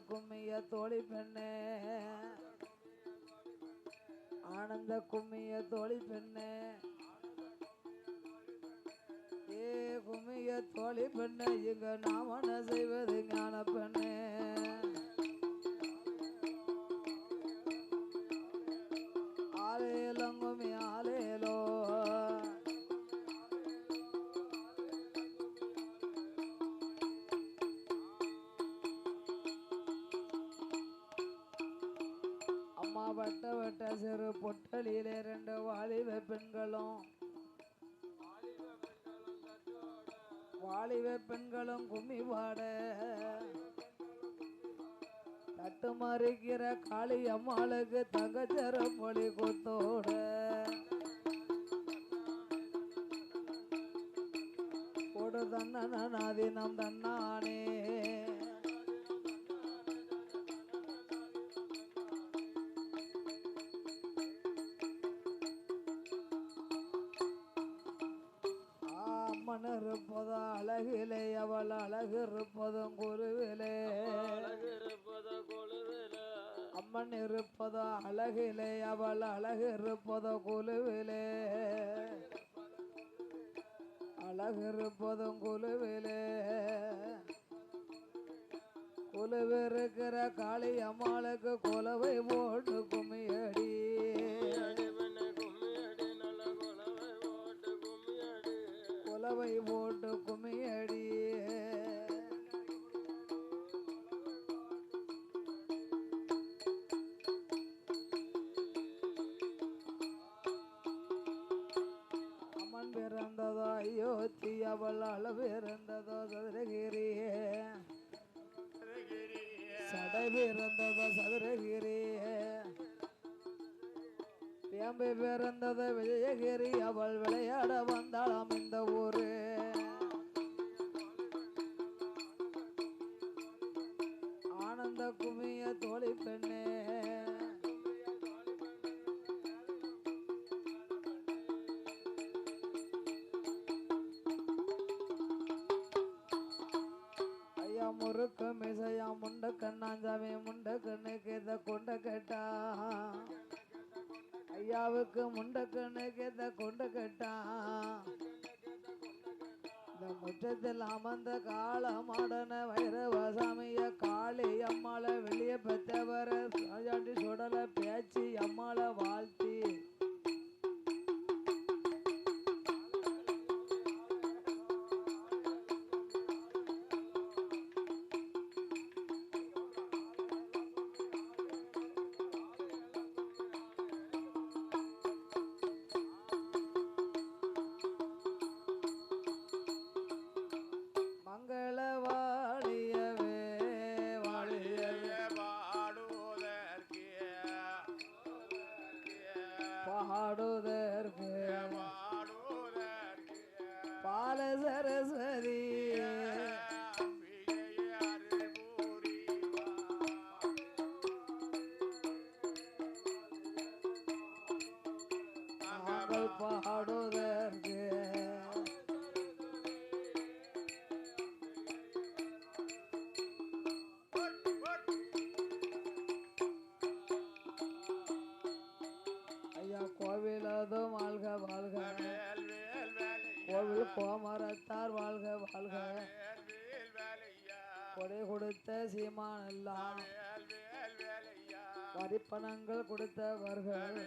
கும்மிய தோழி பெண்ணே ஆனந்த கும்மிய தோழி பெண்ணே ஏ கும்மிய தோழி பெண்ணே இங்க நாம செய்வது ஞான பெண்ணே வட்ட வட்ட சிறு பொட்டலிலே இரண்டு வாலிப பெண்களும். வாலிப பெண்களும் கும்மி பாட தட்டு மறுக்கிற காளி அம்மாளுக்கு தங்கச்சர பொலி கொத்தோட கொடு தன்னனாதினம் தன்னானே. இருப்பதும் குருவிலே அம்மன் இருப்பதோ அழகிலே அவள் அழகு இருப்பதோ குழுவிலே அழகு இருப்பதும் குழுவிலே குழுவிருக்கிற காளி அம்மாளுக்கு குலவை போட்டு கும்மியடி அயோத்தி பிறந்ததோ சதுரகிரியே சடை பிறந்ததோ சதுரகிரியே பேம்பை பிறந்ததோ விஜயகிரி. அவள் விளையாட வந்தாளாம் இந்த ஊரு. ஆனந்த குமிய தோழி பெண்ணே கொண்ட கேட்டா ஐயாவுக்கு முண்டக்கண்ணு கேத்த இத கொண்ட கேட்டா இந்த முற்றத்தில் அமர்ந்த காலமாடன வைரவசாமிய காளி அம்மாளை வெளியே பெற்றவர சாஜாண்டி சுடலை பேச்சு அம்மாளை வாழ்த்து பாடுதற்கு பால சரஸ்வதி பாடுத கொடை கொடுத்த சீமானெல்லாம் வரிப்பணங்கள் கொடுத்தவர்கள்.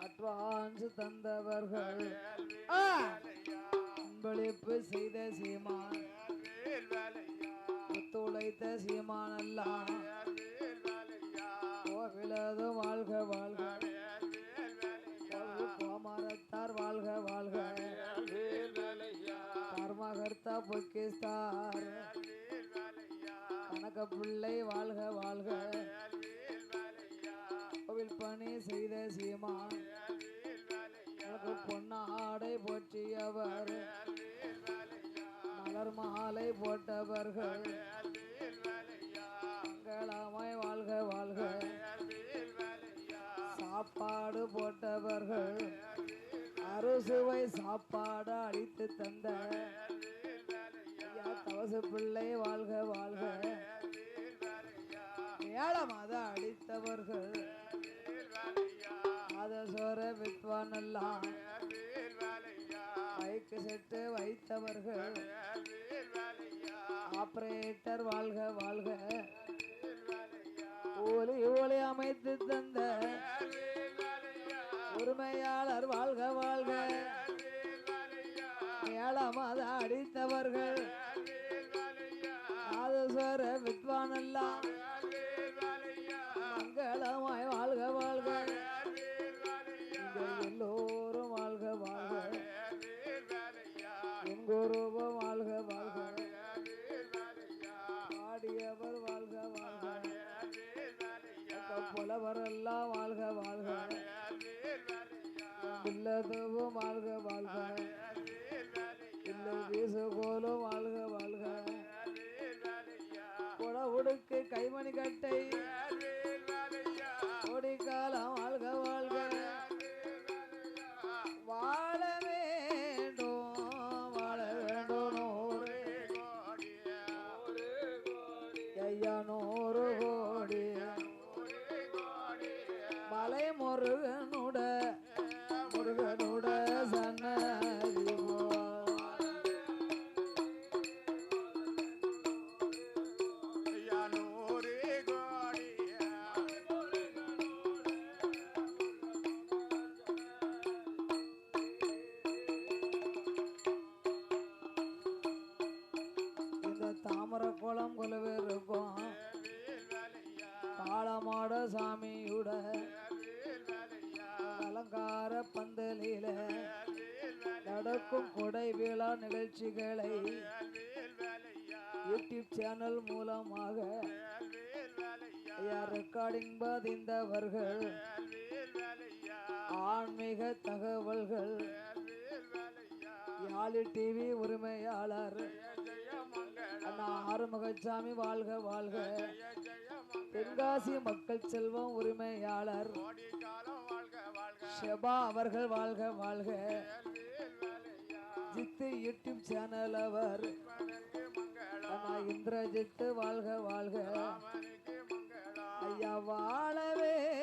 அட்வான்ஸ் தந்தவர்கள். அன்பளிப்பு செய்த சீமான். ஒத்துழைத்த சீமானெல்லாம். கோவிலதும் வாழ்க வாழ்க. கோவில் கோமரத்தார் வாழ்க கர்மகர்த்தா பொக்கிஸ்தார் பிள்ளை வாழ்க வாழ்க. கோவில் பணி செய்த சீமான். எனக்கு பொன்னாடை போற்றியவர். மலர் மாலை போட்டவர்கள். மங்களமாய் வாழ்க வாழ்க. சாப்பாடு போட்டவர்கள். அறுசுவை சாப்பாடு அடித்து தந்த. ஐயா பிள்ளை வாழ்க வாழ்க. மேளமாத அடித்தவர்கள். அத சோர வித்வானெல்லாம் பைக்கு செட்டு வைத்தவர்கள். ஆபரேட்டர் வாழ்க வாழ்க. ஒலி ஒளி அமைத்து தந்த உரிமையாளர் வாழ்க வாழ்க. ஏழமாத அடித்தவர்கள். நாதஸ்வர மங்களமாய் வாழ்க வாழ்க. எல்லோரும் வாழ்க வாழ்க. எங்கொருவம் வாழ்க வாழ்க. பாடியவர் வாழ்க வாழ்க. புலவரெல்லாம் வாழ்க வாழ்க. இல்லதுவும் வாழ்க கைமணி கட்டை கோடிக்காலம் வாழ்க வாழ்க. வாழ வேண்டும் வாழ வேண்டும் நூறு. ஐயா நூறு. சாமியுட அலங்கார பந்தலில நடக்கும் கொடை விழா நிகழ்ச்சிகளை யூடியூப் சேனல் மூலமாக ரெக்கார்டிங் பதிந்தவர்கள் ஆன்மீக தகவல்கள் யாழி டிவி உரிமையாளர் அண்ணா ஆறுமுகசாமி வாழ்க வாழ்க. தென்காசி மக்கள் செல்வம் உரிமையாளர் ஷெபா அவர்கள் வாழ்க வாழ்க. ஜித்து யூடியூப் சேனல் அவர். அண்ணா இந்திரஜித்து வாழ்க வாழ்க. ஐயா வாழவே